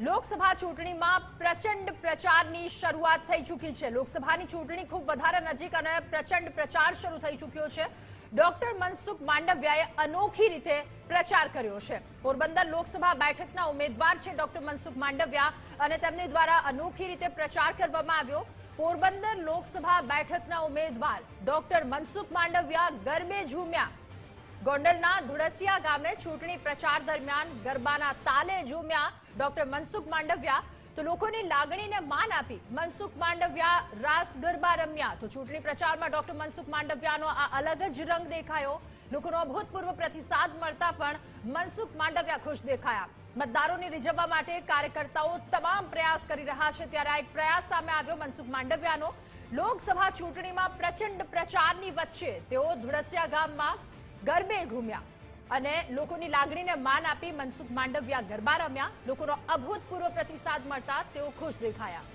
લોકસભા ચૂંટણીમાં પ્રચંડ પ્રચારની શરૂઆત થઈ ચૂકી છે. લોકસભાની ચૂંટણી ખૂબ વધારે નજીક અને પ્રચંડ પ્રચાર શરૂ થઈ ચૂક્યો છે. ડોક્ટર મનસુખ માંડવિયાએ અનોખી રીતે પ્રચાર કર્યો છે. પોરબંદર લોકસભા બેઠકના ઉમેદવાર છે ડોક્ટર મનસુખ માંડવિયા અને તેમની દ્વારા અનોખી રીતે પ્રચાર કરવામાં આવ્યો. પોરબંદર લોકસભા બેઠકના ઉમેદવાર ડોક્ટર મનસુખ માંડવિયા ગરબે ઝૂમ્યા. ગોંડલના ધુડસિયા ગામે ચૂંટણી પ્રચાર દરમિયાન ગરબાના તાલે ઝૂમ્યા ડોક્ટર મનસુખ માંડવિયા તો લોકોની લાગણીને માન આપી મનસુખ માંડવિયા રાસ ગરબા રમ્યા. તો ચૂંટણી પ્રચારમાં ડોક્ટર મનસુખ માંડવિયાનો આ અલગ જ રંગ દેખાયો. લોકોનો અભૂતપૂર્વ પ્રતિસાદ મળતા પણ મનસુખ માંડવિયા ખુશ દેખાયા. મતદારોને રીઝવવા માટે કાર્યકર્તાઓ તમામ પ્રયાસ કરી રહ્યા છે. ત્યારે આ એક પ્રયાસ સામે આવ્યો મનસુખ માંડવિયાનો. લોકસભા ચૂંટણીમાં પ્રચંડ પ્રચારની વચ્ચે તેઓ ધુડસિયા ગામમાં ગરબે ઘૂમ્યા. અને લોકોની લાગણીને માન આપી મનસુખ માંડવિયા ગરબા રમ્યા. લોકોનો અભૂતપૂર્વ પ્રતિસાદ મળતા તેઓ ખુશ દેખાયા.